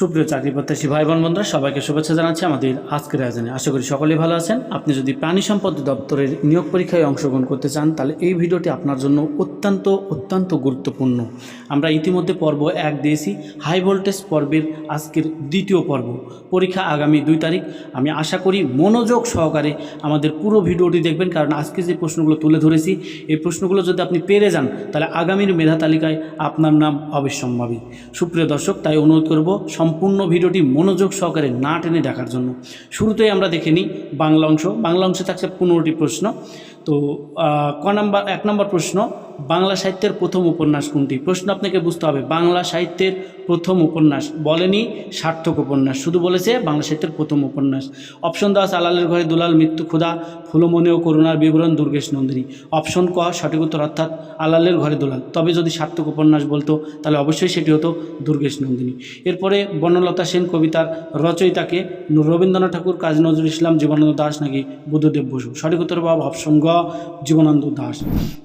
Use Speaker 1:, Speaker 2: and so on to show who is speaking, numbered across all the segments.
Speaker 1: সুপ্রিয় চাকরি প্রত্যাশী ভাই বোন বন্ধুরা, সবাইকে শুভেচ্ছা জানাচ্ছি আমাদের আজকের আয়োজনে। আশা করি সকলেই ভালো আছেন। আপনি যদি প্রাণী সম্পদ দপ্তরের নিয়োগ পরীক্ষায় অংশগ্রহণ করতে চান, তাহলে এই ভিডিওটি আপনার জন্য অত্যন্ত অত্যন্ত গুরুত্বপূর্ণ। আমরা ইতিমধ্যে পর্ব এক দিয়েছি। হাই ভোল্টেজ পর্বের আজকের দ্বিতীয় পর্ব। পরীক্ষা আগামী দুই তারিখ। আমি আশা করি মনোযোগ সহকারে আমাদের পুরো ভিডিওটি দেখবেন, কারণ আজকে যে প্রশ্নগুলো তুলে ধরেছি, এই প্রশ্নগুলো যদি আপনি পেরে যান, তাহলে আগামীর মেধা তালিকায় আপনার নাম অবশ্যম্ভাবী সুপ্রিয় দর্শক, তাই অনুরোধ করব সম্পূর্ণ ভিডিওটি মনোযোগ সহকারে না টেনে দেখার জন্য। শুরুতেই আমরা দেখে নিই বাংলা অংশ। বাংলা অংশে থাকছে পনেরোটি প্রশ্ন। তো ক নাম্বার, এক নম্বর প্রশ্ন বাংলা সাহিত্যের প্রথম উপন্যাস কোনটি? প্রশ্ন আপনাকে বুঝতে হবে, বাংলা সাহিত্যের প্রথম উপন্যাস। বলেনি, সার্থক উপন্যাস। শুধু বলেছে বাংলা সাহিত্যের প্রথম উপন্যাস। অপশন দাস আলালের ঘরে দুলাল, মৃত্যু ক্ষুধা ফুলমনে ও করুণার বিবরণ, দুর্গেশ নন্দিনী। অপশন ক, সঠিক উত্তর অর্থাৎ আলালের ঘরে দুলাল। তবে যদি সার্থক উপন্যাস বলতো, তাহলে অবশ্যই সেটি হতো দুর্গেশ নন্দিনী। এরপরে বনলতা সেন কবিতার রচয়িতাকে রবীন্দ্রনাথ ঠাকুর, কাজী নজরুল ইসলাম, জীবনানন্দ দাস নাকি বুদ্ধদেব বসু? সঠিক উত্তর পাবো অপশন গ, জীবনানন্দ দাস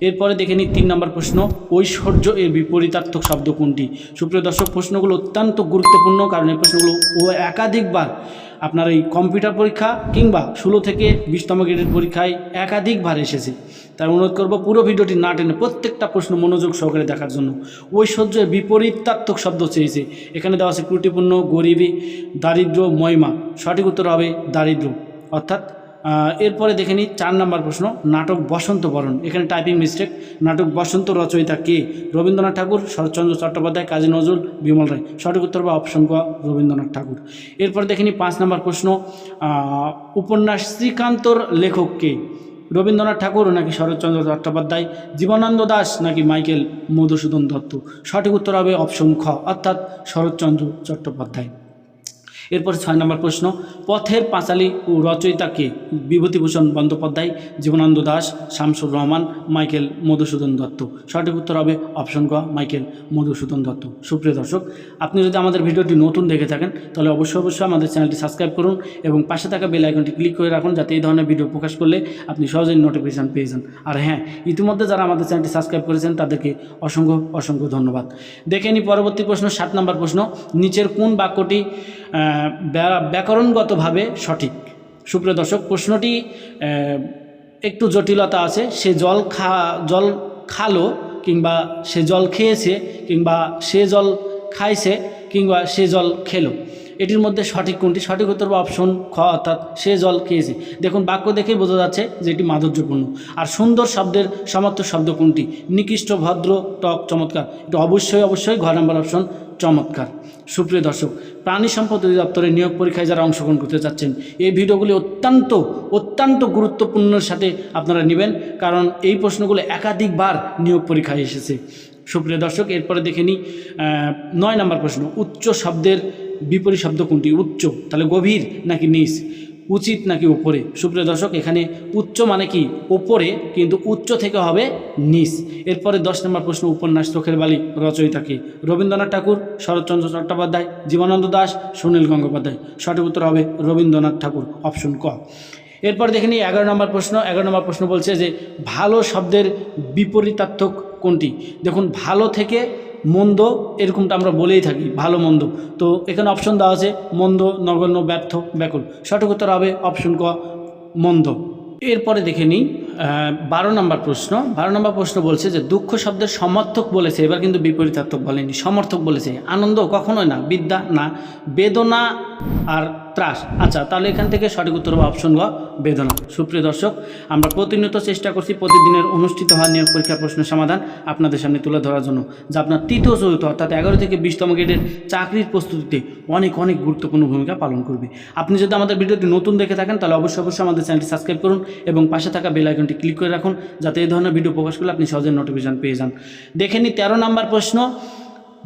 Speaker 1: এরপরে দেখে নিই তিন নম্বর প্রশ্ন, ঐশ্বর্য এর বিপরীতার্থক শব্দ কোনটি? সুপ্রিয় দর্শক, প্রশ্নগুলো অত্যন্ত গুরুত্বপূর্ণ, কারণ এই প্রশ্নগুলো ও একাধিকবার আপনার এই কম্পিউটার পরীক্ষা কিংবা ষোলো থেকে বিশতম গ্রেডের পরীক্ষায় একাধিকবার এসেছে। তাই অনুরোধ করব পুরো ভিডিওটি না টেনে প্রত্যেকটা প্রশ্ন মনোযোগ সহকারে দেখার জন্য। ঐশ্বর্যের বিপরীতার্থক শব্দ চেয়েছে। এখানে দেওয়া আছে ত্রুটিপূর্ণ, গরিবী দারিদ্র মহিমা সঠিক উত্তর হবে দারিদ্র অর্থাৎ এরপরে দেখে নিই চার নম্বর প্রশ্ন, নাটক বসন্ত বরণ। এখানে টাইপিং মিস্টেক নাটক বসন্ত রচয়িতা কে? রবীন্দ্রনাথ ঠাকুর, শরৎচন্দ্র চট্টোপাধ্যায়, কাজী নজরুল, বিমল রায়। সঠিক উত্তর বা অপশন ক, রবীন্দ্রনাথ ঠাকুর। এরপরে দেখে নিই পাঁচ নম্বর প্রশ্ন উপন্যাস শ্রীকান্তর লেখক কে? রবীন্দ্রনাথ ঠাকুর নাকি শরৎচন্দ্র চট্টোপাধ্যায়, জীবনানন্দ দাস নাকি মাইকেল মধুসূদন দত্ত? সঠিক উত্তর হবে অপশন খ, অর্থাৎ শরৎচন্দ্র চট্টোপাধ্যায়। এরপর ছয় নম্বর প্রশ্ন, পথের পাঁচালী ও রচয়িতাকে বিভূতিভূষণ বন্দ্যোপাধ্যায়, জীবনানন্দ দাস, শামসুর রহমান, মাইকেল মধুসূদন দত্ত। সঠিক উত্তর হবে অপশন ক, মাইকেল মধুসূদন দত্ত। সুপ্রিয় দর্শক, আপনি যদি আমাদের ভিডিওটি নতুন দেখে থাকেন, তাহলে অবশ্যই অবশ্যই আমাদের চ্যানেলটি সাবস্ক্রাইব করুন এবং পাশে থাকা বেল আইকনটি ক্লিক করে রাখুন যাতে এই ধরনের ভিডিও প্রকাশ করলে আপনি সহজেই নোটিফিকেশান পেয়ে যান। আর হ্যাঁ ইতিমধ্যে যারা আমাদের চ্যানেলটি সাবস্ক্রাইব করেছেন, তাদেরকে অসংখ্য অসংখ্য ধন্যবাদ। দেখে নিই পরবর্তী প্রশ্ন, সাত নম্বর প্রশ্ন, নিচের কোন বাক্যটি ব্যাকরণগতভাবে সঠিক। সুপ্রিয় দর্শক, প্রশ্নটি একটু জটিলতা আছে। সে জল খা, জল খালো কিংবা সে জল খেয়েছে কিংবা সে জল খাইছে কিংবা সে জল খেলো। এটির মধ্যে সঠিক কোনটি? সঠিক উত্তর বা অপশন খ, অর্থাৎ সে জল খেয়েছে। দেখুন, বাক্য দেখেই বোঝা যাচ্ছে যে এটি মাধুর্যপূর্ণ। আর সুন্দর শব্দের সমার্থক শব্দ কোনটি? নিকৃষ্ট, ভদ্র, টক, চমৎকার। এটা অবশ্যই অবশ্যই ঘর নাম্বার অপশন চমৎকার। সুপ্রিয় দর্শক, প্রাণী সম্পদ অধিদপ্তরের নিয়োগ পরীক্ষায় যারা অংশগ্রহণ করতে চাচ্ছেন, এই ভিডিওগুলি অত্যন্ত অত্যন্ত গুরুত্বপূর্ণের সাথে আপনারা নেবেন, কারণ এই প্রশ্নগুলো একাধিকবার নিয়োগ পরীক্ষায় এসেছে। সুপ্রিয় দর্শক, এরপরে দেখে নিই নয় নম্বর প্রশ্ন, উচ্চ শব্দের বিপরীত শব্দ কোনটি? উচ্চ, তাহলে গভীর নাকি নিচ? উচিত নাকি উপরে? সুপ্রিয় দর্শক, এখানে উচ্চ মানে কি? উপরে, কিন্তু উচ্চ থেকে হবে নিচ। এরপরে দশ নম্বর প্রশ্ন, উপন্যাস চোখের বালি রচয়িতাকে রবীন্দ্রনাথ ঠাকুর, শরৎচন্দ্র চট্টোপাধ্যায়, জীবনানন্দ দাস, সুনীল গঙ্গোপাধ্যায়। সঠিক উত্তর হবে রবীন্দ্রনাথ ঠাকুর, অপশন ক। এরপর দেখে নিই, এগারো নম্বর প্রশ্ন। এগারো নম্বর প্রশ্ন বলছে যে, ভালো শব্দের বিপরীতার্থক কোনটি? দেখুন, ভালো থেকে মন্দ এরকমটা আমরা বলেই থাকি, ভালো মন্দ। তো এখানে অপশন দেওয়া আছে, মন্দ, নগণ্য, ব্যর্থ, ব্যাকুল। সঠিক উত্তর হবে অপশন ক, মন্দ। এরপরে দেখে নিই বারো নম্বর প্রশ্ন। বারো নম্বর প্রশ্ন বলছে যে, দুঃখ শব্দের সমর্থক বলেছে, এবার কিন্তু বিপরীতার্থক বলেনি, সমর্থক বলেছে। আনন্দ কখনোই না, বিদ্যা না, বেদনা আর ত্রাস। আচ্ছা তাহলে এখান থেকে সঠিক উত্তর হবে অপশন গ, বেদনা। সুপ্রিয় দর্শক, আমরা প্রতিনিয়ত চেষ্টা করছি প্রতিদিনের অনুষ্ঠিত হওয়া নিয়োগ পরীক্ষার প্রশ্নের সমাধান আপনাদের সামনে তুলে ধরার জন্য। যা আপনার তৃতীয় চতুর্থ, অর্থাৎ এগারো থেকে বিশতম গ্রেডের চাকরির প্রস্তুতিতে অনেক অনেক গুরুত্বপূর্ণ ভূমিকা পালন করবে। আপনি যদি আমাদের ভিডিওটি নতুন দেখে থাকেন, তাহলে অবশ্যই অবশ্যই আমাদের চ্যানেলটি সাবস্ক্রাইব করুন এবং পাশে থাকা বেল আইকনটি ক্লিক করে রাখুন যাতে এই ধরনের ভিডিও প্রকাশ করলে আপনি সহজে নোটিফিকেশান পেয়ে যান। দেখে নিই তেরো নম্বর প্রশ্ন,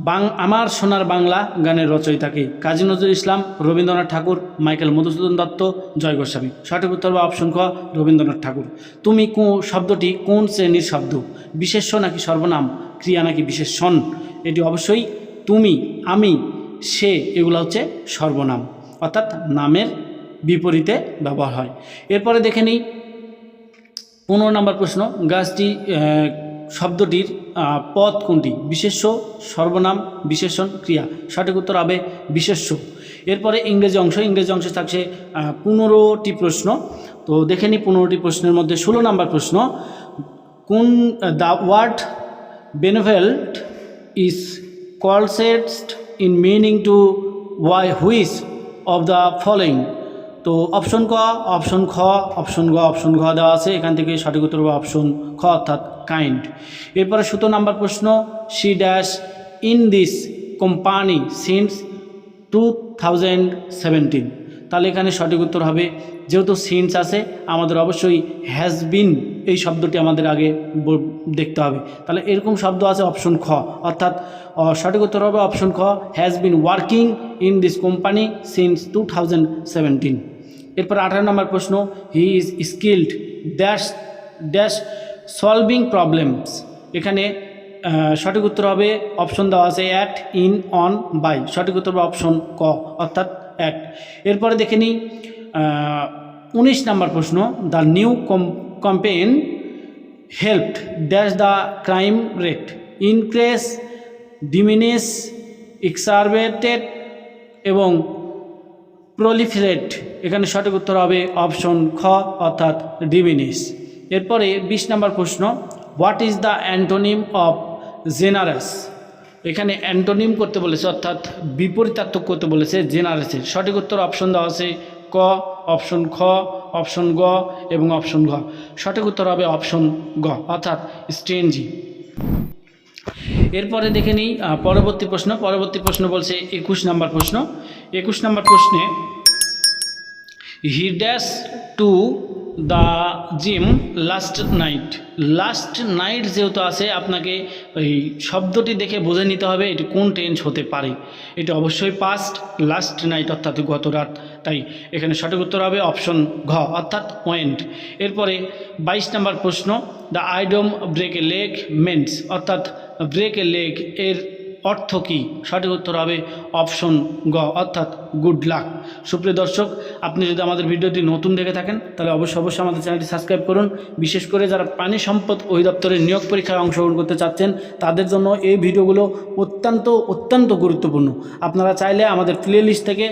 Speaker 1: বাং, আমার সোনার বাংলা গানের রচয়িতাকে কাজী নজরুল ইসলাম, রবীন্দ্রনাথ ঠাকুর, মাইকেল মধুসূদন দত্ত, জয় গোস্বামী। সঠিক উত্তর বা অপশন ক, রবীন্দ্রনাথ ঠাকুর। তুমি কো, শব্দটি কোন শ্রেণির শব্দ? বিশেষ্য নাকি সর্বনাম? ক্রিয়া নাকি বিশেষণ এটি অবশ্যই তুমি, আমি, সে, এগুলো হচ্ছে সর্বনাম। অর্থাৎ নামের বিপরীতে ব্যবহার হয়। এরপরে দেখে নিই পনেরো নম্বর প্রশ্ন, গাছটি শব্দটির পদ কোনটি? বিশেষ্য, সর্বনাম, বিশেষণ, ক্রিয়া। সঠিক উত্তর হবে বিশেষ্য। এরপরে ইংরেজি অংশ, ইংরেজি অংশে থাকছে পনেরোটি প্রশ্ন। তো দেখে নিই পনেরোটি প্রশ্নের মধ্যে ষোলো নাম্বার প্রশ্ন। কোন, the word benevolent is closest in meaning to which of the following? তো অপশন ক অপশন খ অপশন গ অপশন ঘ দেওয়া আছে। এখান থেকে সঠিক উত্তর হবে অপশন খ, অর্থাৎ কাইন্ড এরপরে সতেরো নাম্বার প্রশ্ন she dash in this company since two thousand seventeen তাহলে এখানে সঠিক উত্তর হবে যেহেতু সিন্স আছে, আমাদের অবশ্যই হ্যাজ বিন এই শব্দটি আমাদের আগে দেখতে হবে। তাহলে এরকম শব্দ আছে অপশন খ। অর্থাৎ সঠিক উত্তর হবে অপশন খ has been working in this company since two thousand seventeen এরপর আঠারো নম্বর প্রশ্ন he is skilled dash dash solving problems এখানে সঠিক উত্তর হবে অপশন দেওয়া আছে অ্যাট ইন অন বাই সঠিক উত্তর হবে অপশন ক, অর্থাৎ অ্যাট এরপরে দেখে নিই উনিশ নম্বর প্রশ্ন, the new campaign helped dash the crime rate, increase, diminish exacerbated এবং প্রলিফারেট। এখানে সঠিক উত্তর হবে অপশন খ, অর্থাৎ ডিমিনিস। এরপরে বিশ নম্বর প্রশ্ন, what is the antonym of generous? এখানে অ্যান্টোনিম করতে বলেছে, অর্থাৎ বিপরীতার্থক করতে বলেছে জেনারেসের। সঠিক উত্তর অপশন দেওয়া আছে ক, অপশন খ, অপশন গ এবং অপশন ঘ। সঠিক উত্তর হবে অপশন গ, অর্থাৎ স্ট্রেঞ্জি এরপরে দেখে নিই পরবর্তী প্রশ্ন। পরবর্তী প্রশ্ন বলছে একুশ নাম্বার প্রশ্ন। একুশ নাম্বার প্রশ্নে he dash to the gym last night last night যেহেতু আছে, আপনাকে ওই শব্দটি দেখে বুঝে নিতে হবে এটি কোন টেন্স হতে পারে। এটি অবশ্যই পাস্ট লাস্ট নাইট অর্থাৎ গত রাত। তাই এখানে সঠিক উত্তর হবে অপশন ঘ, অর্থাৎ পয়েন্ট এরপরে বাইশ নম্বর প্রশ্ন the idiom break a leg means অর্থাৎ ব্রেক এ লেগ এর অর্থ কী? সঠিক উত্তর হবে অপশন গ, অর্থাৎ গুড লাক সুপ্রিয় দর্শক, আপনি যদি আমাদের ভিডিওটি নতুন দেখে থাকেন, তাহলে অবশ্যই অবশ্যই আমাদের চ্যানেলটি সাবস্ক্রাইব করুন। বিশেষ করে যারা প্রাণী সম্পদ অধিদপ্তরের নিয়োগ পরীক্ষায় অংশগ্রহণ করতে চাচ্ছেন, তাদের জন্য এই ভিডিওগুলো অত্যন্ত অত্যন্ত গুরুত্বপূর্ণ। আপনারা চাইলে আমাদের প্লে লিস্ট থেকে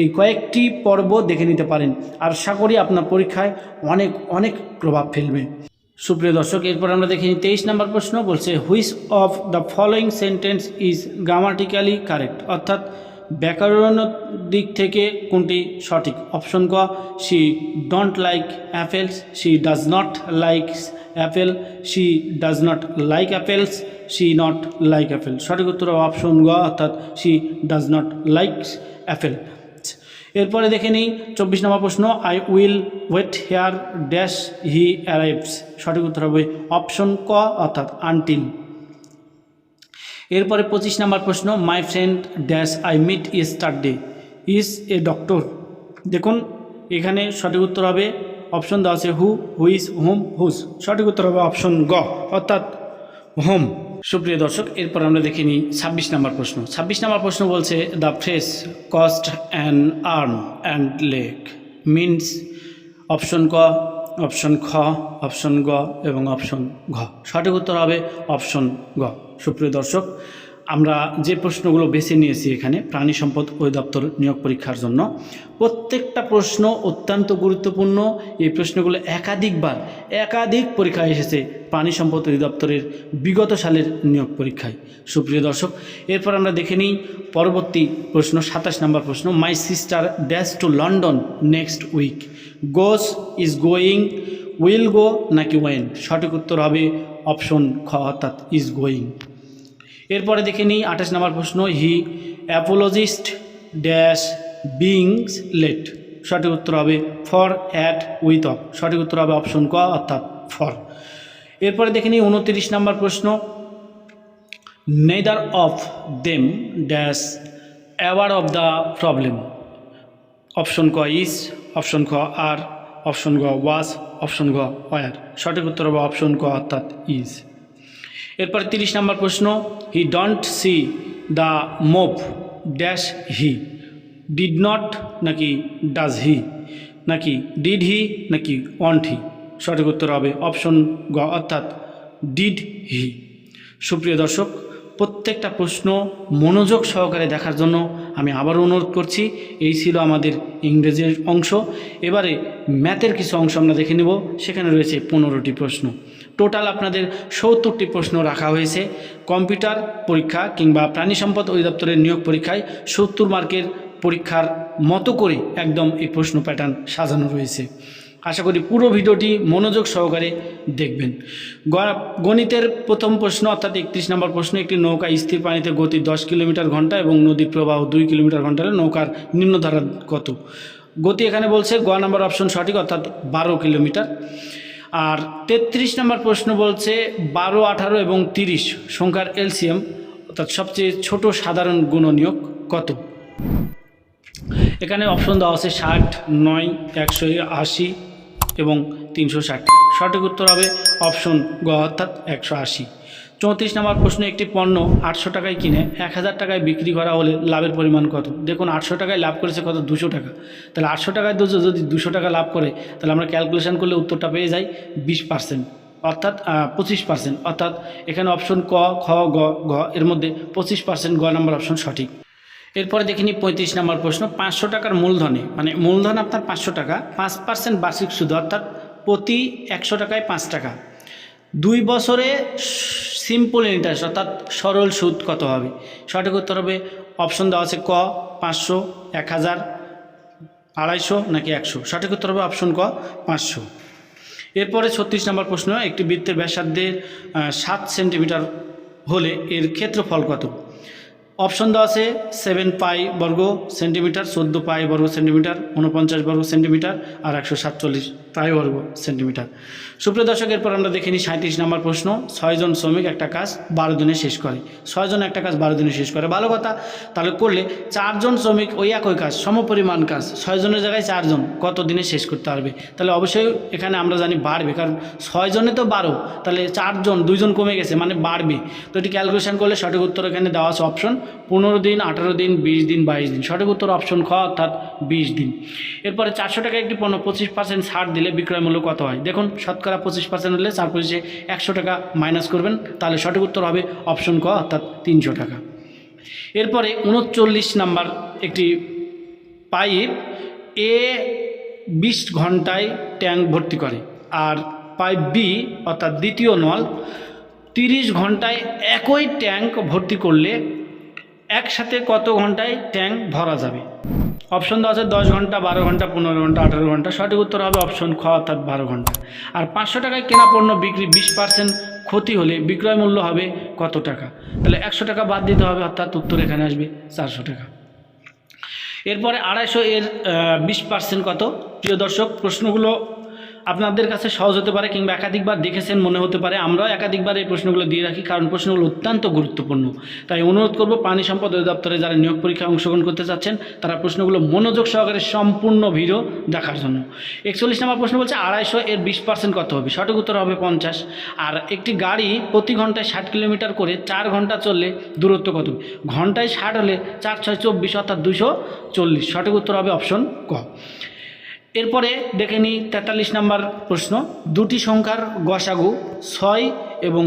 Speaker 1: এই কয়েকটি পর্ব দেখে নিতে পারেন। আর আশা করি আপনার পরীক্ষায় অনেক অনেক প্রভাব ফেলবে। সুপ্রিয় দর্শক, এরপর আমরা দেখি তেইশ নম্বর প্রশ্ন বলছে which of the following sentence is grammatically correct অর্থাৎ ব্যাকরণ দিক থেকে কোনটি সঠিক? অপশন ক she don't like apples she does not like apple she does not like apples she not like apple সঠিক উত্তর অপশন গ, অর্থাৎ she does not like apple এরপরে দেখে নিই, চব্বিশ নম্বর প্রশ্ন I will wait here dash he arrives সঠিক উত্তর হবে অপশন ক, অর্থাৎ আনটিল এরপরে পঁচিশ নম্বর প্রশ্ন my friend dash I met yesterday is a doctor দেখুন, এখানে সঠিক উত্তর হবে অপশন দেওয়া আছে হু হুইজ হোম হুস সঠিক উত্তর হবে অপশন গ, অর্থাৎ হোম সুপ্রিয় দর্শক, এরপর আমরা দেখে নিই ছাব্বিশ নাম্বার প্রশ্ন। ছাব্বিশ নম্বর প্রশ্ন বলছে the phrase cost and arm and leg means option ক অপশন খ অপশন গ এবং অপশন ঘ। সঠিক উত্তর হবে অপশন গ সুপ্রিয় দর্শক আমরা যে প্রশ্নগুলো বেছে নিয়েছি এখানে, প্রাণী সম্পদ অধিদপ্তর নিয়োগ পরীক্ষার জন্য, প্রত্যেকটা প্রশ্ন অত্যন্ত গুরুত্বপূর্ণ। এই প্রশ্নগুলো একাধিকবার, একাধিক পরীক্ষায় এসেছে প্রাণী সম্পদ অধিদপ্তরের বিগত সালের নিয়োগ পরীক্ষায়। সুপ্রিয় দর্শক, এরপর আমরা দেখে নিই পরবর্তী প্রশ্ন, সাতাশ নম্বর প্রশ্ন my sister dash to London next week goes is going will go নাকি ওয়েন সঠিক উত্তর হবে অপশন খ, অর্থাৎ ইজ গোয়িং এরপরে দেখে নিই আঠাশ নম্বর প্রশ্ন he apologist dash beings late সঠিক উত্তর হবে ফর অ্যাট উইথ অফ সঠিক উত্তর হবে অপশন ক, অর্থাৎ ফর এরপরে দেখে নিই উনত্রিশ নম্বর প্রশ্ন neither of them dash aware of the problem option ক ইজ অপশন খ আর অপশন গ ওয়াজ অপশন গ ওয়ার সঠিক উত্তর হবে অপশন ক, অর্থাৎ ইজ এরপরে তিরিশ নম্বর প্রশ্ন he don't see the movie dash he did not নাকি ডাজ হি নাকি ডিড হি নাকি ওয়ান্ট হি সঠিক উত্তর হবে অপশন গ, অর্থাৎ ডিড হি সুপ্রিয় দর্শক, প্রত্যেকটা প্রশ্ন মনোযোগ সহকারে দেখার জন্য আমি আবারও অনুরোধ করছি, এই ছিল আমাদের ইংরেজির অংশ। এবারে ম্যাথের কিছু অংশ আমরা দেখে নেব, সেখানে রয়েছে পনেরোটি প্রশ্ন। টোটাল আপনাদের সত্তরটি প্রশ্ন রাখা হয়েছে। কম্পিউটার পরীক্ষা কিংবা প্রাণী সম্পদ অধিদপ্তরের নিয়োগ পরীক্ষায় সত্তর মার্কের পরীক্ষার মতো করে একদম এই প্রশ্ন প্যাটার্ন সাজানো রয়েছে। আশা করি পুরো ভিডিওটি মনোযোগ সহকারে দেখবেন। গণিতের প্রথম প্রশ্ন অর্থাৎ একত্রিশ নম্বর প্রশ্ন, একটি নৌকা স্থির পানিতে গতি দশ কিলোমিটার ঘণ্টা এবং নদীর প্রবাহ দুই কিলোমিটার ঘণ্টা নৌকার নিম্নধারা কত? গতি এখানে বলছে গ নম্বর অপশন সঠিক অর্থাৎ বারো কিলোমিটার। আর তেত্রিশ নম্বর প্রশ্ন বলছে বারো, আঠারো এবং তিরিশ সংখ্যার এলসিএম, অর্থাৎ সবচেয়ে ছোট সাধারণ গুণনীয়ক কত? এখানে অপশন দেওয়া আছে ষাট, নয়, একশো আশি এবং তিনশো ষাট। সঠিক উত্তর হবে অপশন গ, অর্থাৎ একশো আশি। চৌত্রিশ নম্বর প্রশ্নে, একটি পণ্য আটশো টাকায় কিনে এক হাজার টাকায় বিক্রি করা হলে লাভের পরিমাণ কত? দেখুন, আটশো টাকায় লাভ করেছে কত? দুশো টাকা। তাহলে আটশো টাকায় দুশো, যদি দুশো টাকা লাভ করে, তাহলে আমরা ক্যালকুলেশন করলে উত্তরটা পেয়ে যাই বিশ পার্সেন্ট অর্থাৎ পঁচিশ পার্সেন্ট অর্থাৎ, এখানে অপশন ক, খ, গ, ঘ, এর মধ্যে পঁচিশ পার্সেন্ট গ নম্বর অপশন সঠিক। এরপরে দেখে নিই পঁয়ত্রিশ নম্বর প্রশ্ন, পাঁচশো টাকার মূলধনে মানে মূলধন আপনার পাঁচশো টাকা, পাঁচ পার্সেন্ট বার্ষিক সুদ, অর্থাৎ প্রতি একশো টাকায় পাঁচ টাকা। দুই বছরে সিম্পল ইন্টারেস্ট অর্থাৎ সরল সুদ কত হবে? সঠিক উত্তর হবে অপশন দেওয়া আছে ক, পাঁচশো, এক হাজার, আড়াইশো নাকি একশো? সঠিক উত্তর হবে অপশন ক, পাঁচশো। এরপরে ছত্রিশ নম্বর প্রশ্ন, একটি বৃত্তের ব্যাসার্ধের সাত সেন্টিমিটার হলে এর ক্ষেত্রফল কত? অপশন দেওয়া আছে সেভেন পাই বর্গ সেন্টিমিটার, চোদ্দ পাই বর্গ সেন্টিমিটার উনপঞ্চাশ বর্গ সেন্টিমিটার আর একশো সাতচল্লিশ পাই বর্গ সেন্টিমিটার। সুপ্রিয় দর্শক, এরপর আমরা দেখিনি সাঁত্রিশ নম্বর প্রশ্ন। ছয়জন শ্রমিক একটা কাজ বারো দিনে শেষ করে। ছয়জন একটা কাজ বারো দিনে শেষ করে। ভালো কথা, তাহলে করলে চারজন শ্রমিক ওই একই কাজ, সমপরিমাণ কাজ। ছয়জনের জায়গায় চারজন কত দিনে শেষ করতে পারবে? তাহলে অবশ্যই এখানে আমরা জানি বাড়বে, কারণ ছয়জনে তো বারো, তাহলে চারজন দুইজন কমে গেছে মানে বাড়বে। তো এটি ক্যালকুলেশন করলে সঠিক উত্তর এখানে দেওয়া আছে অপশন পনেরো দিন, আঠারো দিন, বিশ দিন, বাইশ দিন। সঠিক উত্তর অপশন খ অর্থাৎ বিশ দিন। এরপরে চারশো টাকা একটি পণ্য পঁচিশ পার্সেন্ট ছাড় দিলে বিক্রয় মূল্য কত হয়? দেখুন, শতকরা পঁচিশ পার্সেন্ট হলে চার পঁচিশে একশো টাকা মাইনাস করবেন, তাহলে সঠিক উত্তর হবে অপশন ক অর্থাৎ তিনশো টাকা। এরপরে উনচল্লিশ নাম্বার একটি পাইপ, এ বিশ ঘন্টায় ট্যাঙ্ক ভর্তি করে। আর পাইপ বি অর্থাৎ দ্বিতীয় নল, তিরিশ ঘন্টায় একই ট্যাঙ্ক ভর্তি করলে একসাথে কত ঘন্টায় ট্যাঙ্ক ভরা যাবে? অপশন দেওয়া আছে দশ ঘণ্টা, বারো ঘণ্টা, পনেরো ঘণ্টা, আঠারো ঘণ্টা। সঠিক উত্তর হবে অপশন খ, অর্থাৎ বারো ঘণ্টা। আর পাঁচশো টাকায় কেনা পণ্য বিক্রি বিশ পার্সেন্ট ক্ষতি হলে বিক্রয় মূল্য হবে কত টাকা? তাহলে একশো টাকা বাদ দিতে হবে, অর্থাৎ উত্তর এখানে আসবে চারশো টাকা। এরপরে আড়াইশো এর বিশ পার্সেন্ট কত? প্রিয় দর্শক, প্রশ্নগুলো আপনাদের কাছে সহজ হতে পারে কিংবা একাধিকবার দেখেছেন মনে হতে পারে, আমরাও একাধিকবার এই প্রশ্নগুলো দিয়ে রাখি, কারণ প্রশ্নগুলো অত্যন্ত গুরুত্বপূর্ণ। তাই অনুরোধ করব, পানি সম্পদ অধিদপ্তরে যারা নিয়োগ পরীক্ষায় অংশগ্রহণ করতে চাচ্ছেন, তারা প্রশ্নগুলো মনোযোগ সহকারে সম্পূর্ণ ভিডিও দেখার জন্য। একচল্লিশ নম্বর প্রশ্ন বলছে, আড়াইশো এর বিশ পার্সেন্ট কত হবে? সঠিক উত্তর হবে পঞ্চাশ। আর একটি গাড়ি প্রতি ঘন্টায় ষাট কিলোমিটার করে চার ঘণ্টা চললে দূরত্ব কত? ঘন্টায় ষাট হলে চার ছয় চব্বিশ, অর্থাৎ দুশো চল্লিশ। সঠিক উত্তর হবে অপশন ক। এরপরে দেখে নিই তেতাল্লিশ নাম্বার প্রশ্ন। দুটি সংখ্যার গসাগু ছয় এবং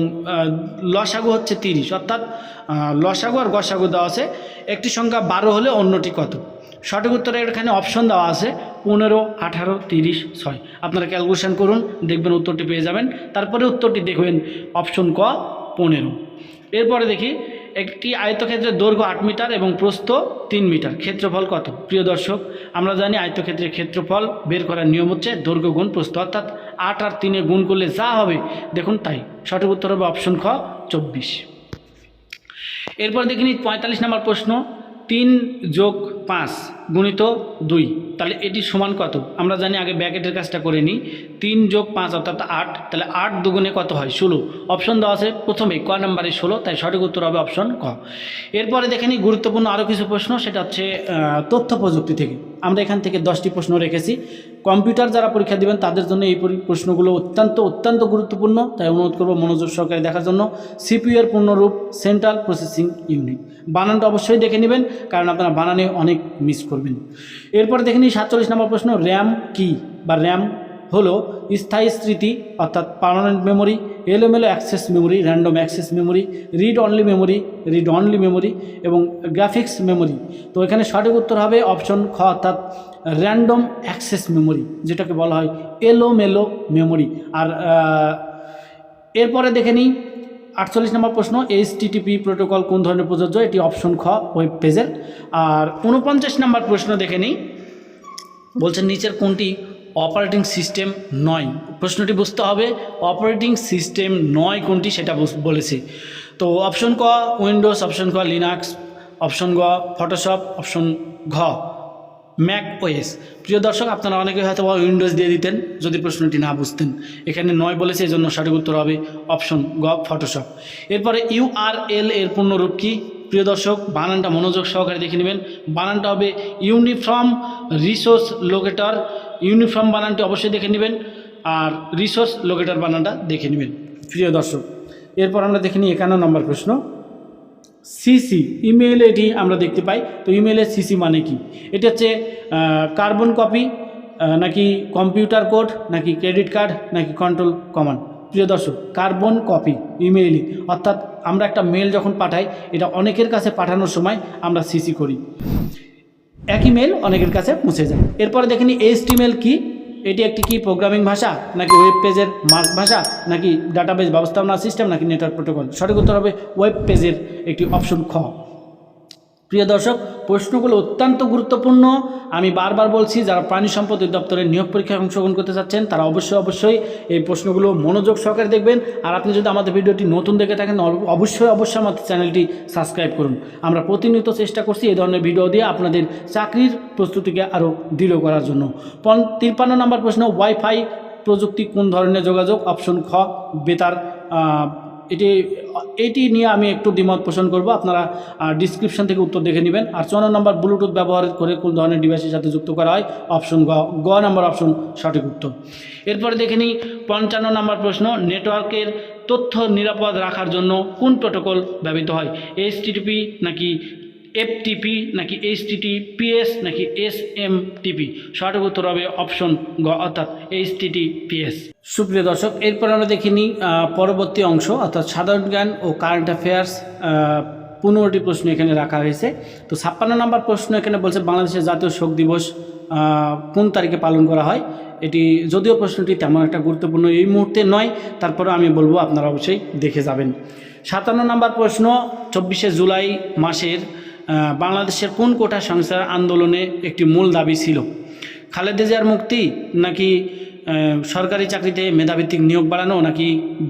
Speaker 1: লসাগু হচ্ছে তিরিশ। অর্থাৎ লসাগু আর গসাগু দেওয়া আছে। একটি সংখ্যা বারো হলে অন্যটি কত? সঠিক উত্তরে এখানে অপশন দেওয়া আছে পনেরো, আঠারো, তিরিশ, ছয়। আপনারা ক্যালকুলেশন করুন, দেখবেন উত্তরটি পেয়ে যাবেন। তারপরে উত্তরটি দেখবেন অপশন ক, পনেরো। এরপরে দেখি একটি আয়তক্ষেত্রের দৈর্ঘ্য আট মিটার এবং প্রস্থ তিন মিটার। ক্ষেত্রফল কত? প্রিয় দর্শক, আমরা জানি আয়তক্ষেত্রের ক্ষেত্রফল বের করার নিয়ম হচ্ছে দৈর্ঘ্য গুণ প্রস্থ, অর্থাৎ আট আর তিনে গুণ করলে যা হবে, দেখুন তাই। সঠিক উত্তর হবে অপশন খ, চব্বিশ। এরপর দেখিনি পঁয়তাল্লিশ নম্বর প্রশ্ন। তিন যোগ পাঁচ গুণিত দুই, তাহলে এটি সমান কত? আমরা জানি আগে ব্যাকেটের কাজটা করে নিই। তিন যোগ পাঁচ অর্থাৎ আট, তাহলে আট দুগুণে কত হয়? ষোলো। অপশন দেওয়া আছে প্রথমে ক নম্বরে ষোলো, তাই সঠিক উত্তর হবে অপশন ক। এরপরে দেখে নিই গুরুত্বপূর্ণ আরও কিছু প্রশ্ন, সেটা হচ্ছে তথ্য প্রযুক্তি থেকে। আমরা এখান থেকে দশটি প্রশ্ন রেখেছি। কম্পিউটার যারা পরীক্ষা দিবেন, তাদের জন্য এই পরি- প্রশ্নগুলো অত্যন্ত অত্যন্ত গুরুত্বপূর্ণ। তাই অনুরোধ করব মনোযোগ সহকারে দেখার জন্য। সিপিইউ এর পূর্ণরূপ সেন্ট্রাল প্রসেসিং ইউনিট বানানটা অবশ্যই দেখে নেবেন, কারণ আপনারা বানানে অনেক মিস করবেন। এরপর দেখে নিই সাতচল্লিশ নম্বর প্রশ্ন র্যাম কি বা র্যাম হলো স্থায়ী স্মৃতি, অর্থাৎ পার্মানেন্ট মেমোরি এলোমেলো access memory random access memory read only memory read only memory এবং গ্রাফিক্স মেমোরি তো এখানে সঠিক উত্তর হবে অপশন খ, অর্থাৎ র্যান্ডম অ্যাক্সেস মেমোরি যেটাকে বলা হয় এলোমেলো মেমোরি আর এরপরে দেখে নিই আটচল্লিশ নম্বর প্রশ্ন এইচ টিটিপি প্রোটোকল কোন ধরনের প্রযোজ্য? এটি অপশন খ ওয়েব পেজের আর উনপঞ্চাশ নম্বর প্রশ্ন দেখে নিই। বলছেন, নিচের কোনটি অপারেটিং সিস্টেম নয়? প্রশ্নটি বুঝতে হবে অপারেটিং সিস্টেম নয় কোনটি সেটা বলেছে। তো অপশন ক উইন্ডোজ অপশন ক লিনাক্স অপশন গ ফটোশপ অপশন ঘ। ম্যাক ওএস প্রিয় দর্শক, আপনারা অনেকে হয়তো উইন্ডোজ দিয়ে দিতেন, যদি প্রশ্নটি না বুঝতেন। এখানে নয় বলেছে এই জন্য সঠিক উত্তর হবে অপশন গ ফটোশপ এরপরে ইউআরএল এর পূর্ণরূপ কি? প্রিয় দর্শক, বানানটা মনোযোগ সহকারে দেখে নেবেন। বানানটা হবে ইউনিফর্ম রিসোর্স লোকেটর ইউনিফর্ম বানানটি অবশ্যই দেখে নেবেন আর রিসোর্স লোকেটর বানানটা দেখে নেবেন। প্রিয় দর্শক, এরপর আমরা দেখে নিই একান্ন নম্বর প্রশ্ন। সিসি ইমেইল এটি আমরা দেখতে পাই। তো ইমেইলের সিসি মানে কি? এটা হচ্ছে কার্বন কপি নাকি কম্পিউটার কোড নাকি ক্রেডিট কার্ড নাকি কন্ট্রোল কমান্ড প্রিয় দর্শক কার্বন কপি ইমেইলই অর্থাৎ আমরা একটা মেল যখন পাঠাই, এটা অনেকের কাছে পাঠানোর সময় আমরা সিসি করি। একই মেল অনেকের কাছে মুছে যায়। এরপরে দেখেনি এইচটিমেল কি? এটি একটি কি প্রোগ্রামিং ভাষা, নাকি ওয়েব পেজের মার্ক ভাষা, নাকি ডাটাবেস ব্যবস্থাপনা সিস্টেম নাকি নেটওয়ার্ক প্রোটোকল সঠিক উত্তর হবে ওয়েব পেজের একটি অপশন খ। প্রিয় দর্শক, প্রশ্নগুলো অত্যন্ত গুরুত্বপূর্ণ। আমি বারবার বলছি, যারা প্রাণী সম্পদ দপ্তরের নিয়োগ পরীক্ষায় অংশগ্রহণ করতে চাচ্ছেন, তারা অবশ্যই অবশ্যই এই প্রশ্নগুলো মনোযোগ সহকারে দেখবেন। আর আপনি যদি আমাদের ভিডিওটি নতুন দেখে থাকেন, অব- অবশ্যই অবশ্যই আমাদের চ্যানেলটি সাবস্ক্রাইব করুন। আমরা প্রতিনিয়ত চেষ্টা করছি এই ধরনের ভিডিও দিয়ে আপনাদের চাকরির প্রস্তুতিকে আরও দৃঢ় করার জন্য। পন- তিপ্পান্ন নম্বর প্রশ্ন, ওয়াইফাই প্রযুক্তি কোন ধরনের যোগাযোগ? অপশন খ, বেতার এটি এটি নিয়ে আমি একটু দ্বিমত পোষণ করব। আপনারা ডিসক্রিপশন থেকে উত্তর দেখে নেবেন। আর চৌন্ন নম্বর ব্লুটুথ ব্যবহার করে কোন ধরনের ডিভাইসের সাথে যুক্ত করা হয়? অপশন গ গ নম্বর অপশন সঠিক উত্তর। এরপরে দেখে নিই, পঞ্চান্ন নম্বর প্রশ্ন নেটওয়ার্কের তথ্য নিরাপদ রাখার জন্য কোন প্রোটোকল ব্যবহৃত হয়? এইচটিটিপি নাকি এফটিপি নাকি এইচটিটিপিএস নাকি এস এম টিপি সঠিক উত্তর হবে অপশন গ, অর্থাৎ এইচটিটিপিএস সুপ্রিয় দর্শক, এরপর আমরা দেখিনি পরবর্তী অংশ, অর্থাৎ সাধারণ জ্ঞান ও কারেন্ট অ্যাফেয়ার্স পনেরোটি প্রশ্ন এখানে রাখা হয়েছে। তো ছাপ্পান্ন নম্বর প্রশ্ন এখানে বলছে, বাংলাদেশের জাতীয় শোক দিবস কোন তারিখে পালন করা হয়? এটি যদিও প্রশ্নটি তেমন একটা গুরুত্বপূর্ণ এই মুহূর্তে নয় তারপরে আমি বলব, আপনারা অবশ্যই দেখে যাবেন। সাতান্ন নম্বর প্রশ্ন, চব্বিশে জুলাই মাসের বাংলাদেশের কোন কোটা সংস্কার আন্দোলনে একটি মূল দাবি ছিল? খালেদা জিয়ার মুক্তি নাকি সরকারি চাকরিতে মেধাভিত্তিক নিয়োগ বাড়ানো নাকি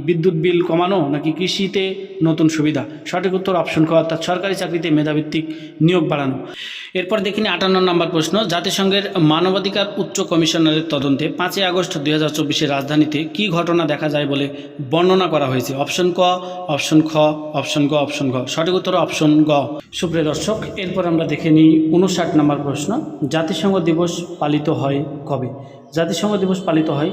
Speaker 1: বিদ্যুৎ বিল কমানো নাকি কৃষিতে নতুন সুবিধা? সঠিক উত্তর অপশন ক, অর্থাৎ সরকারি চাকরিতে মেধাভিত্তিক নিয়োগ বাড়ানো। এরপর দেখিনি আটান্ন নম্বর প্রশ্ন, জাতিসংঘের মানবাধিকার উচ্চ কমিশনারের তদন্তে পাঁচই আগস্ট দুই হাজার চব্বিশের রাজধানীতে কী ঘটনা দেখা যায় বলে বর্ণনা করা হয়েছে? অপশন ক অপশন খ অপশন গ অপশন ঘ সঠিক উত্তর অপশন গ। সুপ্রিয় দর্শক, এরপর আমরা দেখে নিই উনষাট নম্বর প্রশ্ন, জাতিসংঘ দিবস পালিত হয় কবে? জাতিসংঘ দিবস পালিত হয়।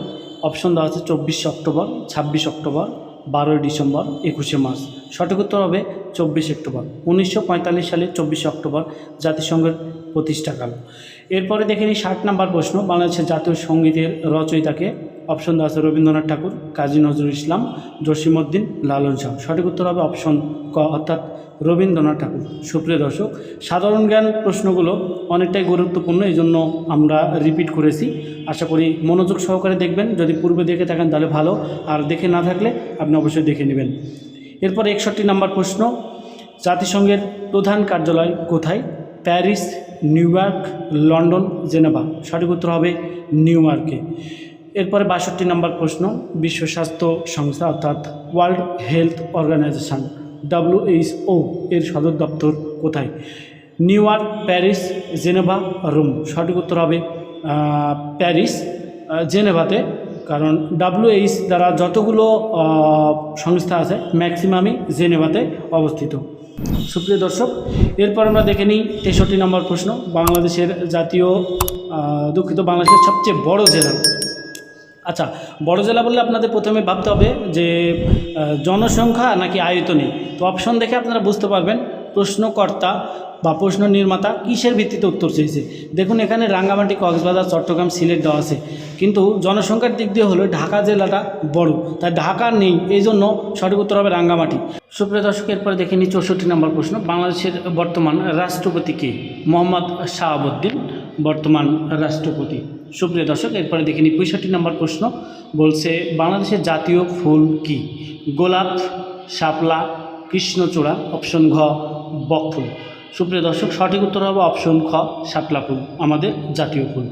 Speaker 1: অপশন দেওয়া আছে চব্বিশে অক্টোবর, ছাব্বিশ অক্টোবর, বারোই ডিসেম্বর, একুশে মার্চ। সঠিক উত্তর হবে চব্বিশে অক্টোবর, উনিশশো পঁয়তাল্লিশ সালে চব্বিশে অক্টোবর জাতিসংঘের প্রতিষ্ঠাকাল। এরপরে দেখে নিই ষাট নম্বর প্রশ্ন, বাংলাদেশের জাতীয় সঙ্গীতের রচয়িতাকে। অপশন দেওয়া আছে রবীন্দ্রনাথ ঠাকুর, কাজী নজরুল ইসলাম, জসিমউদ্দিন লালন শাহ। সঠিক উত্তর হবে অপশন ক, অর্থাৎ রবীন্দ্রনাথ ঠাকুর। সুপ্রিয় দর্শক, সাধারণ জ্ঞান প্রশ্নগুলো অনেকটাই গুরুত্বপূর্ণ, এই জন্য আমরা রিপিট করেছি। আশা করি মনোযোগ সহকারে দেখবেন, যদি পূর্বে দেখে থাকেন তাহলে ভালো, আর দেখে না থাকলে আপনি অবশ্যই দেখে নেবেন। এরপর একষট্টি নম্বর প্রশ্ন, জাতিসংঘের প্রধান কার্যালয় কোথায়? Paris, New York, London, Geneva. সঠিক উত্তর হবে নিউ ইয়র্কে। এরপরে বাষট্টি নম্বর প্রশ্ন, বিশ্ব স্বাস্থ্য সংস্থা, অর্থাৎ ওয়ার্ল্ড হেলথ অর্গানাইজেশন ডাব্লিউএইচও এর সদর দপ্তর কোথায়? New York, Paris, Geneva, Rome. সঠিক উত্তর হবে প্যারিস জেনেভাতে। কারণ ডাব্লিউএইচ দ্বারা যতগুলো সংস্থা আছে, ম্যাক্সিমামই জেনেভাতে অবস্থিত। সুপ্রিয় দর্শক, এরপর আমরা দেখে নিই তেষট্টি নম্বর প্রশ্ন। বাংলাদেশের জাতীয় দুঃখিত, বাংলাদেশের সবচেয়ে বড় জেলা। আচ্ছা বড় জেলা বললে আপনাদের প্রথমে ভাবতে হবে যে জনসংখ্যা নাকি আয়তনে তো অপশন দেখে আপনারা বুঝতে পারবেন, প্রশ্নকর্তা বা প্রশ্ন নির্মাতা কিসের ভিত্তিতে উত্তর চেয়েছে? দেখুন, এখানে রাঙ্গামাটি, কক্সবাজার, চট্টগ্রাম সিলেট দেওয়া আছে। কিন্তু জনসংখ্যার দিক দিয়ে হলো ঢাকা জেলাটা বড়, তাই ঢাকা নেই এই জন্য সঠিক উত্তর হবে রাঙ্গামাটি। সুপ্রিয় দর্শক, এরপরে দেখে নিই চৌষট্টি নম্বর প্রশ্ন, বাংলাদেশের বর্তমান রাষ্ট্রপতি কে? মোহাম্মদ শাহাবুদ্দিন, বর্তমান রাষ্ট্রপতি। সুপ্রিয় দর্শক, এরপরে দেখে নিই পঁয়ষট্টি নম্বর প্রশ্ন। বলছে, বাংলাদেশের জাতীয় ফুল কি? গোলাপ, শাপলা, কৃষ্ণচূড়া, অপশন ঘ, বকফুল। সুপ্রিয় দর্শক, সঠিক উত্তর হবে অপশন খ শাপলা ফুল আমাদের জাতীয় ফুল।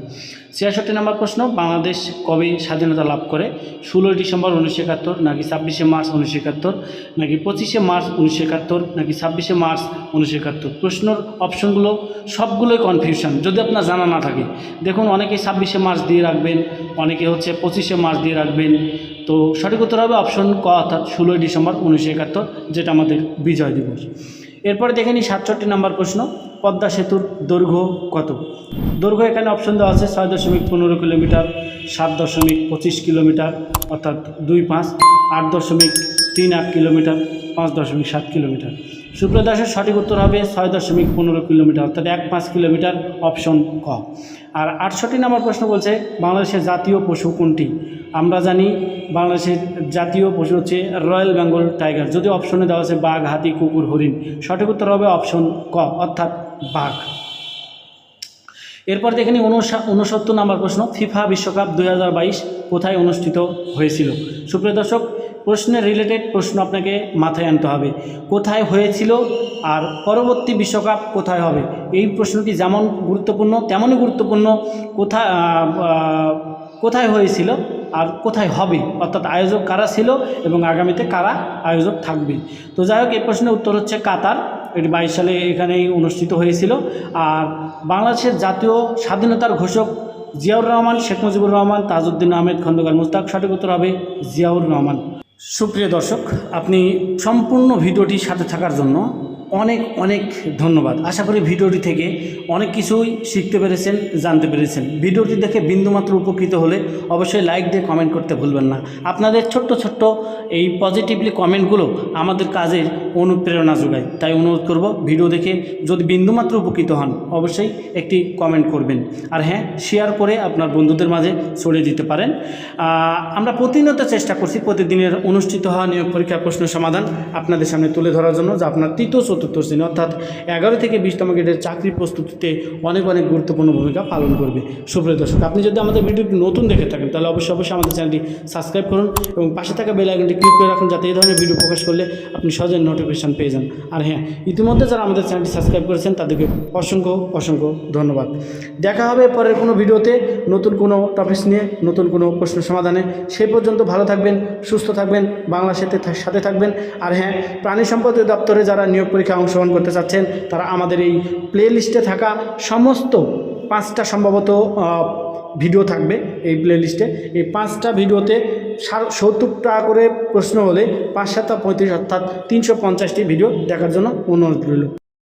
Speaker 1: ছিয়াষট্টি নম্বর প্রশ্ন, বাংলাদেশ কবে স্বাধীনতা লাভ করে? ষোলোই ডিসেম্বর উনিশশো একাত্তর নাকি ছাব্বিশে মার্চ উনিশশো একাত্তর? নাকি পঁচিশে মার্চ উনিশশো একাত্তর? নাকি ছাব্বিশে মার্চ উনিশশো একাত্তর? প্রশ্নর অপশনগুলো, সবগুলোই কনফিউশন যদি আপনার জানা না থাকে। দেখুন, অনেকে ছাব্বিশে মার্চ দিয়ে রাখবেন, অনেকে হচ্ছে পঁচিশে মার্চ দিয়ে রাখবেন। তো সঠিক উত্তর হবে অপশন ক, অর্থাৎ ষোলোই ডিসেম্বর উনিশশো একাত্তর, যেটা আমাদের বিজয় দিবস। এরপরে দেখে নিই সাতষট্টি নম্বর প্রশ্ন, পদ্মা সেতুর দৈর্ঘ্য কত? দৈর্ঘ্য এখানে অপশন দেওয়া আছে ছয় দশমিক পনেরো কিলোমিটার, সাত দশমিক পঁচিশ কিলোমিটার, অর্থাৎ দুই পাঁচ, আট দশমিক তিন আট কিলোমিটার, পাঁচ দশমিক সাত কিলোমিটার। সুপ্রদাসের সঠিক উত্তর হবে ছয় দশমিক পনেরো কিলোমিটার, অর্থাৎ এক পাঁচ কিলোমিটার অপশন ক। আর আটষট্টি নম্বর প্রশ্ন বলছে, বাংলাদেশের জাতীয় পশু কোনটি? আমরা জানি বাংলাদেশের জাতীয় পশু হচ্ছে রয়্যাল বেঙ্গল টাইগার। যদি অপশনে দেওয়া আছে বাঘ, হাতি, কুকুর, হরিণ। সঠিক উত্তর হবে অপশন ক, অর্থাৎ বাঘ। এরপর দেখে নিই উনসত্তর নম্বর প্রশ্ন। ফিফা বিশ্বকাপ দু হাজার বাইশ কোথায় অনুষ্ঠিত হয়েছিল? সুপ্রিয় দর্শক, প্রশ্নের রিলেটেড প্রশ্ন আপনাকে মাথায় আনতে হবে। কোথায় হয়েছিল আর পরবর্তী বিশ্বকাপ কোথায় হবে? এই প্রশ্নটি যেমন গুরুত্বপূর্ণ, তেমনই গুরুত্বপূর্ণ। কোথায় কোথায় হয়েছিল আর কোথায় হবে? অর্থাৎ আয়োজক কারা ছিল এবং আগামীতে কারা আয়োজক থাকবে? তো যাই হোক এই প্রশ্নের উত্তর হচ্ছে কাতার। এটি বাইশ সালে এখানেই অনুষ্ঠিত হয়েছিল। আর বাংলাদেশের জাতীয় স্বাধীনতার ঘোষক জিয়াউর রহমান, শেখ মুজিবুর রহমান, তাজউদ্দিন আহমেদ, খন্দকার মুস্তাক, সঠিক উত্তর হবে জিয়াউর রহমান। সুপ্রিয় দর্শক, আপনি সম্পূর্ণ ভিডিওটি সাথে থাকার জন্য অনেক অনেক ধন্যবাদ। আশা করি ভিডিওটি থেকে অনেক কিছুই শিখতে পেরেছেন, জানতে পেরেছেন। ভিডিওটি দেখে বিন্দুমাত্র উপকৃত হলে অবশ্যই লাইক দিয়ে কমেন্ট করতে ভুলবেন না। আপনাদের ছোট্ট ছোট্ট এই পজিটিভলি কমেন্টগুলো আমাদের কাজের অনুপ্রেরণা যোগায়। তাই অনুরোধ করব, ভিডিও দেখে যদি বিন্দুমাত্র উপকৃত হন, অবশ্যই একটি কমেন্ট করবেন। আর হ্যাঁ শেয়ার করে আপনার বন্ধুদের মাঝে ছড়িয়ে দিতে পারেন। আমরা প্রতিনিয়ত চেষ্টা করছি প্রতিদিনের অনুষ্ঠিত হওয়া নিয়োগ পরীক্ষার প্রশ্ন সমাধান আপনাদের সামনে তুলে ধরার জন্য, যা আপনার তৃতীয় চতুর্থ শ্রেণি, অর্থাৎ এগারো থেকে বিশতম গ্রেডের চাকরি প্রস্তুতিতে অনেক অনেক গুরুত্বপূর্ণ ভূমিকা পালন করবে। সুপ্রিয় দর্শক, আপনি যদি আমাদের ভিডিওটি নতুন দেখে থাকেন, তাহলে অবশ্যই অবশ্যই আমাদের চ্যানেলটি সাবস্ক্রাইব করুন এবং পাশে থাকা বেল আইকনটি ক্লিক করে রাখুন যাতে এই ধরনের ভিডিও প্রকাশ করলে আপনি সহজে নোটিফিকেশান পেয়ে যান। আর হ্যাঁ ইতিমধ্যে যারা আমাদের চ্যানেলটি সাবস্ক্রাইব করেছেন, তাদেরকে অসংখ্য অসংখ্য ধন্যবাদ। দেখা হবে পরের কোনো ভিডিওতে নতুন কোনো টপিকস নিয়ে, নতুন কোনো প্রশ্ন সমাধানে। সেই পর্যন্ত ভালো থাকবেন, সুস্থ থাকবেন বাংলা সাথে সাথে থাকবেন। আর হ্যাঁ প্রাণী সম্পদ দপ্তরে যারা নিয়োগ পরীক্ষা অংশগ্রহণ করতে চাচ্ছেন, তারা আমাদের এই প্লে লিস্টে থাকা সমস্ত পাঁচটা সম্ভবত ভিডিও থাকবে এই প্লে লিস্টে এই পাঁচটা ভিডিওতে সত্তর টাকা করে প্রশ্ন হলে পাঁচ সাতটা পঁয়ত্রিশ অর্থাৎ তিনশো পঞ্চাশটি ভিডিও দেখার জন্য অনুরোধ রইল।